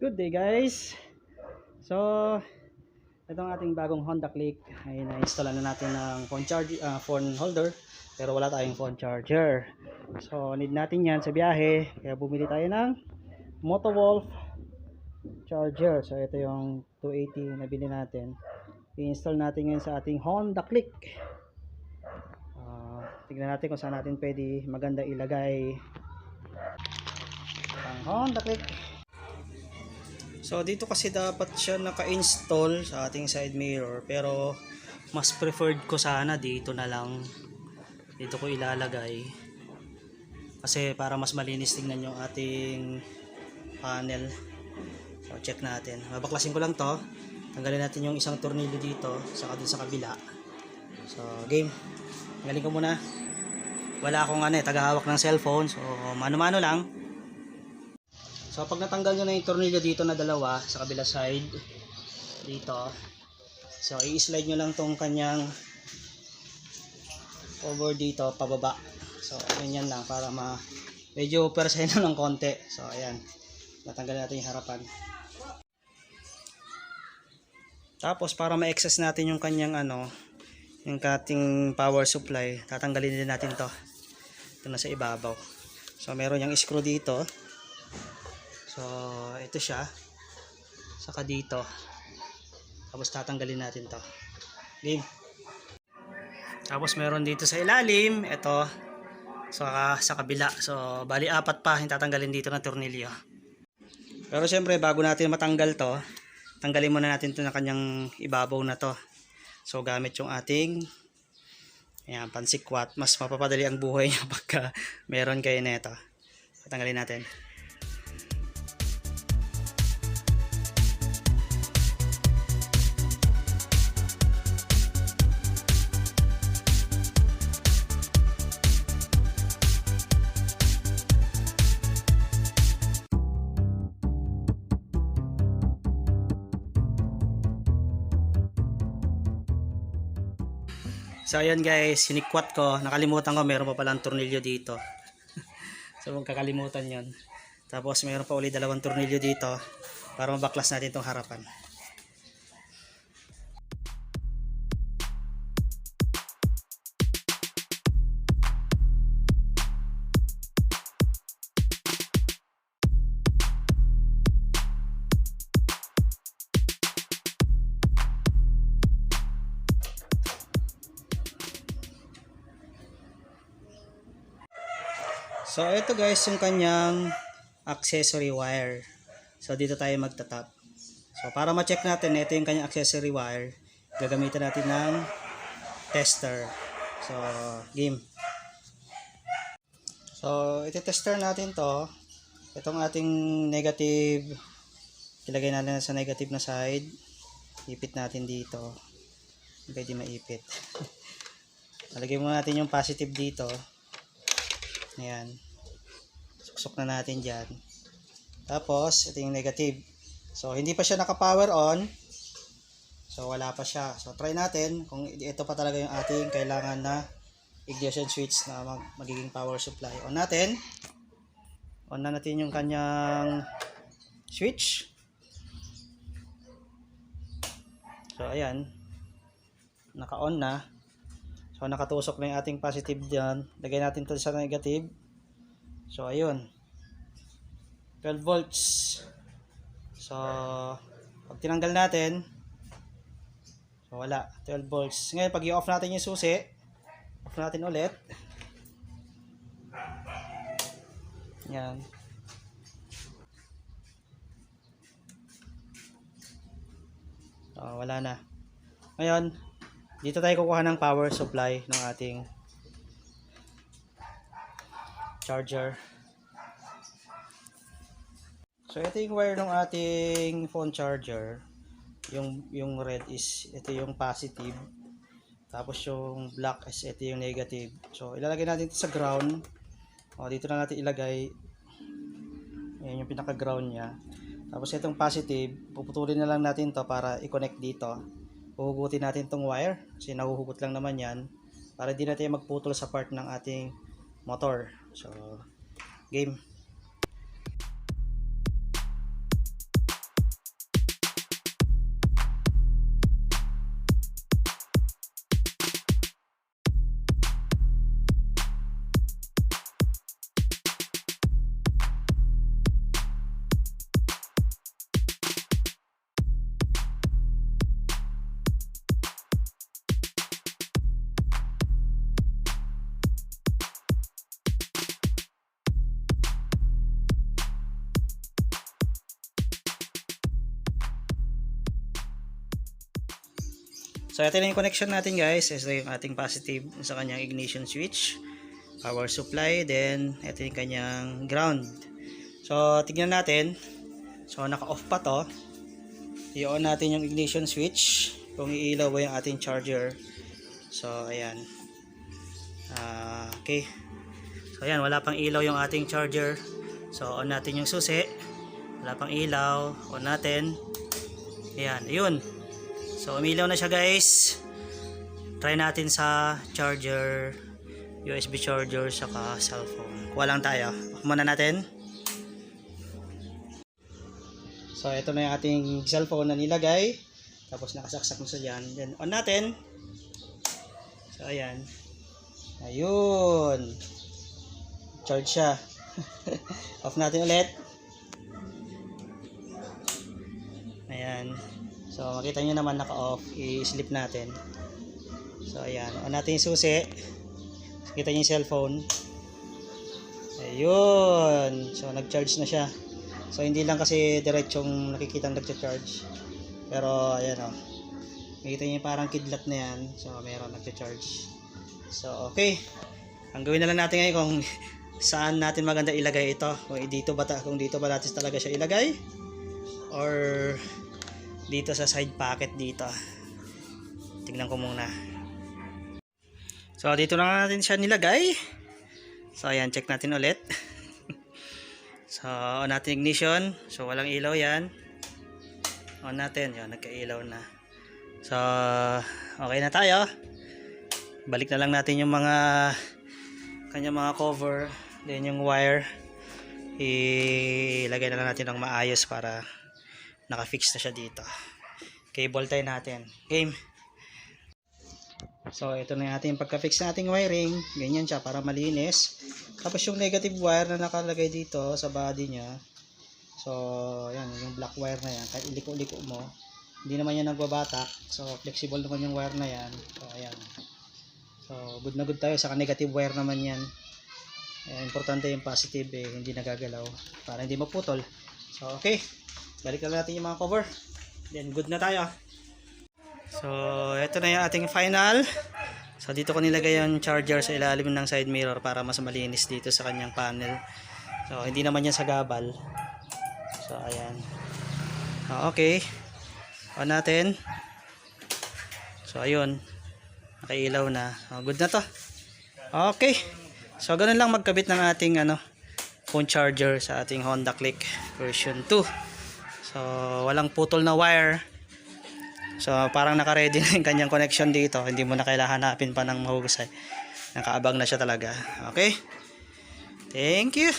Good day guys! So, itong ating bagong Honda Click ay na-install na natin ng phone, charge, ah, phone holder pero wala tayong phone charger. So, need natin yan sa biyahe kaya bumili tayo ng Motowolf charger. So, ito yung 280 na bili natin. I-install natin ngayon sa ating Honda Click. Ah, tignan natin kung saan natin pwede maganda ilagay ang Honda Click. So dito kasi dapat siya naka-install sa ating side mirror pero mas preferred ko sana dito na lang. Dito ko ilalagay. Kasi para mas malinis tingnan yung ating panel. So check natin. Babaklasin ko lang to. Tanggalin natin yung isang tornilyo dito saka dun sa kabila. So game. Tanggalin ko muna. Wala akong ano eh tagahawak ng cellphone. So mano-mano lang So pag natanggal nyo na yung tornilyo dito na dalawa sa kabila side dito. So i-slide nyo lang tong kanyang over dito pababa. So ganyan lang para ma medyo perseno ng konti. So ayan. Natanggal natin yung harapan. Tapos para ma-access natin yung kanyang ano yung kating power supply, tatanggalin din natin to. Ito na sa ibabaw. So meron yung screw dito. So, ito siya. Saka dito. Tapos tatanggalin natin to. Game. Tapos meron dito sa ilalim. Ito. So, sa kabila. So, bali apat pa yung tatanggalin dito na tornilyo. Pero syempre, bago natin matanggal to, tanggalin muna natin to na kanyang ibabaw na to. So, gamit yung ating ayan, pansikwat. Mas mapapadali ang buhay niya pagka meron kayo nito. Tanggalin natin. So ayan guys, sinikwat ko, nakalimutan ko meron pa palang tornilyo dito. so huwag kakalimutan yon. Tapos meron pa ulit dalawang tornilyo dito para mabaklas natin itong harapan. So ito guys yung kanyang accessory wire. So dito tayo magtatap. So para ma-check natin, ito yung kanyang accessory wire. Gagamitan natin ng tester. So game. So iti-tester natin to. Itong ating negative ilagay natin sa negative na side. Ipit natin dito. Pwede maipit. Lagay muna natin yung positive dito. Ayan. Suksok na natin dyan. Tapos, ito yung negative. So, hindi pa siya naka-power on. So, wala pa siya. So, try natin kung ito pa talaga yung ating kailangan na ignition switch na mag magiging power supply. On natin. On na natin yung kanyang switch. So, ayan. Naka-on na. So, nakatusok na yung ating positive dyan. Lagay natin to sa negative. So, ayun. 12 volts. So, pag tinanggal natin, so wala. 12 volts. Ngayon, pag i-off natin yung susi, off natin ulit. Yan. So, wala na. Ngayon, dito tayo kukuha ng power supply ng ating charger. So ito yung wire ng ating phone charger. Yung yung red is ito yung positive. Tapos yung black is ito yung negative. So ilalagay natin ito sa ground. O dito na natin ilagay. Yan yung pinaka ground niya. Tapos itong positive, puputulin na lang natin to para i-connect dito huhugutin natin tong wire kasi nahuhugot lang naman yan para di natin magputol sa part ng ating motor. So game So, ito na yung connection natin guys. Ito yung ating positive sa kanyang ignition switch. Power supply. Then, ito yung kanyang ground. So, tignan natin. So, naka-off pa to. I-on natin yung ignition switch. Kung iilaw ba yung ating charger. So, ayan. Ah, okay. So, ayan. Wala pang ilaw yung ating charger. So, on natin yung susi. Wala pang ilaw. On natin. Ayan. Ayun. So, umilaw na siya guys. Try natin sa charger, USB charger, saka cellphone. Kuha lang tayo. Muna natin. So, ito na yung ating cellphone na nilagay. Tapos nakasaksak na siya dyan. Then, on natin. So, ayan. Ayun. Charge siya. Off natin ulit. So, makita nyo naman naka-off. I-slip natin. So, ayan. On natin yung susi. Kita nyo yung cellphone. Ayun. So, nag-charge na siya. So, hindi lang kasi diretsong nakikita nag-charge. Pero, ayan o. Makita nyo parang kidlat na yan. So, meron nag-charge. So, okay. Ang gawin na lang natin ngayon kung saan natin maganda ilagay ito. Kung dito ba, ta- kung dito ba natin talaga siya ilagay. Or dito sa side pocket dito. Tingnan ko muna. So, dito na natin siya nilagay. So, ayan, check natin ulit. so, on natin ignition. So, walang ilaw yan. On natin. Yun, nagka-ilaw na. So, okay na tayo. Balik na lang natin yung mga kanya mga cover. Then, yung wire. Ilagay na lang natin ng maayos para nakafix na siya dito. Cable tie natin. Game. So, ito na yung ating pagka-fix nating wiring. Ganyan siya para malinis. Tapos yung negative wire na nakalagay dito sa body niya. So, yan, yung black wire na yan. Kahit iliko-liko mo, hindi naman yan nagbabatak. So, flexible naman yung wire na yan. So, ayan. So, good na good tayo. Saka negative wire naman yan. Ayan, importante yung positive eh, hindi nagagalaw. Para hindi maputol. So, okay. Balik na natin yung mga cover. Then, good na tayo. So, ito na yung ating final. So, dito ko nilagay yung charger sa ilalim ng side mirror para mas malinis dito sa kanyang panel. So, hindi naman yan sa gabal. So, ayan. Ah, Okay. On natin. So, ayun. Nakailaw na. Oh, good na to. Okay. So, ganun lang magkabit ng ating ano, phone charger sa ating Honda Click version 2. So, walang putol na wire. So, parang naka-ready na yung kanyang connection dito. Hindi mo na kailangan hanapin pa ng mahusay. Nakaabang na siya talaga. Okay? Thank you.